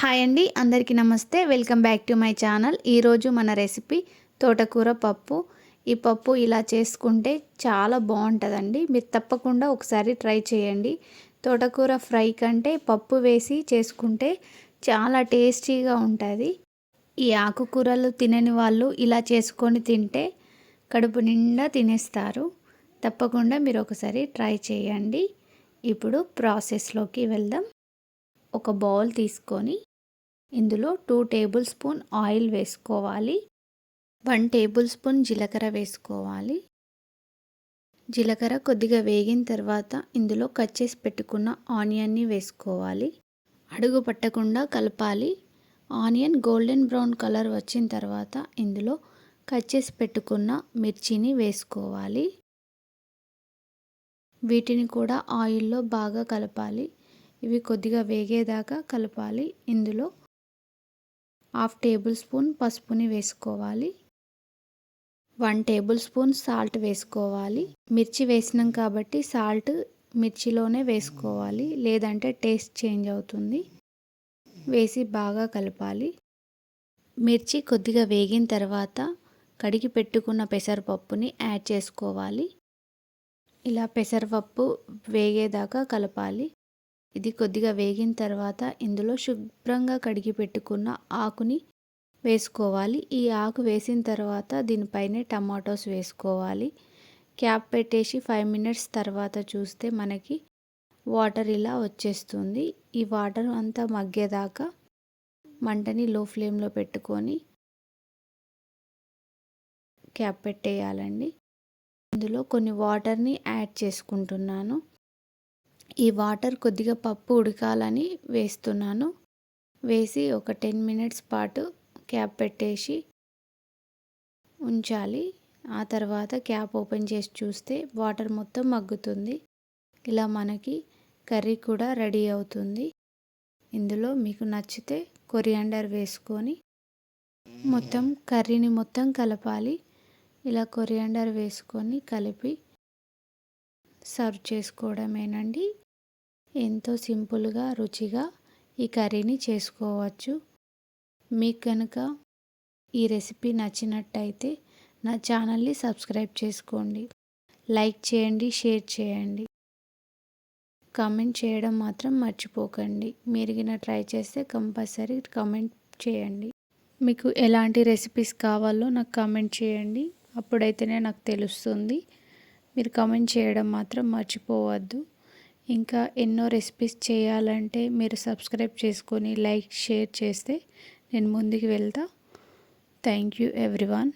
Hi అండి అందరికీ నమస్తే. Welcome back to my channel. ఈరోజు మన రెసిపీ తోటకూర పప్పు. ఈ పప్పు ఇలా చేసుకుంటే చాలా బాగుంటుందండి. మీరు తప్పకుండా ఒకసారి ట్రై చేయండి. తోటకూర ఫ్రై కంటే పప్పు వేసి చేసుకుంటే చాలా టేస్టీగా ఉంటుంది. ఈ ఆకుకూరలు తినని వాళ్ళు ఇలా చేసుకొని తింటే కడుపు నిండా తినేస్తారు. తప్పకుండా మీరు ఒకసారి ట్రై చేయండి. ఇప్పుడు ప్రాసెస్లోకి వెళ్దాం. ఒక బౌల్ తీసుకొని ఇందులో టూ టేబుల్ స్పూన్ ఆయిల్ వేసుకోవాలి. వన్ టేబుల్ స్పూన్ జీలకర్ర వేసుకోవాలి. జీలకర్ర కొద్దిగా వేగిన తర్వాత ఇందులో కట్ చేసి పెట్టుకున్న ఆనియన్ని వేసుకోవాలి. అడుగు పట్టకుండా కలపాలి. ఆనియన్ గోల్డెన్ బ్రౌన్ కలర్ వచ్చిన తర్వాత ఇందులో కట్ చేసి పెట్టుకున్న మిర్చిని వేసుకోవాలి. వీటిని కూడా ఆయిల్లో బాగా కలపాలి. ఇవి కొద్దిగా వేగేదాకా కలపాలి. ఇందులో హాఫ్ టేబుల్ స్పూన్ పసుపుని వేసుకోవాలి. వన్ టేబుల్ స్పూన్ సాల్ట్ వేసుకోవాలి. మిర్చి వేసినాం కాబట్టి సాల్ట్ మిర్చిలోనే వేసుకోవాలి. లేదంటే టేస్ట్ చేంజ్ అవుతుంది. వేసి బాగా కలపాలి. మిర్చి కొద్దిగా వేగిన తర్వాత కడిగి పెట్టుకున్న పెసరపప్పుని యాడ్ చేసుకోవాలి. ఇలా పెసరపప్పు వేగేదాకా కలపాలి. ఇది కొద్దిగా వేగిన తర్వాత ఇందులో శుభ్రంగా కడిగి పెట్టుకున్న ఆకుని వేసుకోవాలి. ఈ ఆకు వేసిన తర్వాత దీనిపైనే టమాటోస్ వేసుకోవాలి. క్యాప్ పెట్టేసి ఫైవ్ మినిట్స్ తర్వాత చూస్తే మనకి వాటర్ ఇలా వచ్చేస్తుంది. ఈ వాటర్ అంతా మగ్గేదాకా మంటని లో ఫ్లేమ్లో పెట్టుకొని క్యాప్ పెట్టేయాలండి. ఇందులో కొన్ని వాటర్ని యాడ్ చేసుకుంటున్నాను. ఈ వాటర్ కొద్దిగా పప్పు ఉడకాలని వేస్తున్నాను. వేసి ఒక టెన్ మినిట్స్ పాటు క్యాప్ పెట్టేసి ఉంచాలి. ఆ తర్వాత క్యాప్ ఓపెన్ చేసి చూస్తే వాటర్ మొత్తం మగ్గుతుంది. ఇలా మనకి కర్రీ కూడా రెడీ అవుతుంది. ఇందులో మీకు నచ్చితే కొరియాండర్ వేసుకొని మొత్తం కర్రీని మొత్తం కలపాలి. ఇలా కొరియాండర్ వేసుకొని కలిపి సర్వ్ చేసుకోవడమేనండి. ఎంతో సింపుల్గా రుచిగా ఈ కర్రీని చేసుకోవచ్చు. మీకు కనుక ఈ రెసిపీ నచ్చినట్టయితే నా ఛానల్ని సబ్స్క్రైబ్ చేసుకోండి. లైక్ చేయండి షేర్ చేయండి. కామెంట్ చేయడం మాత్రం మర్చిపోకండి. మీరు ట్రై చేస్తే కంపల్సరీ కామెంట్ చేయండి. మీకు ఎలాంటి రెసిపీస్ కావాలో నాకు కామెంట్ చేయండి. అప్పుడైతేనే నాకు తెలుస్తుంది. మీరు కామెంట్ చేయడం మాత్రం మర్చిపోవద్దు. ఇంకా ఎన్నో రెసిపీస్ చేయాలంటే మీరు సబ్స్క్రైబ్ చేసుకొని లైక్ షేర్ చేస్తే నేను ముందుకు వెళ్తా. Thank you everyone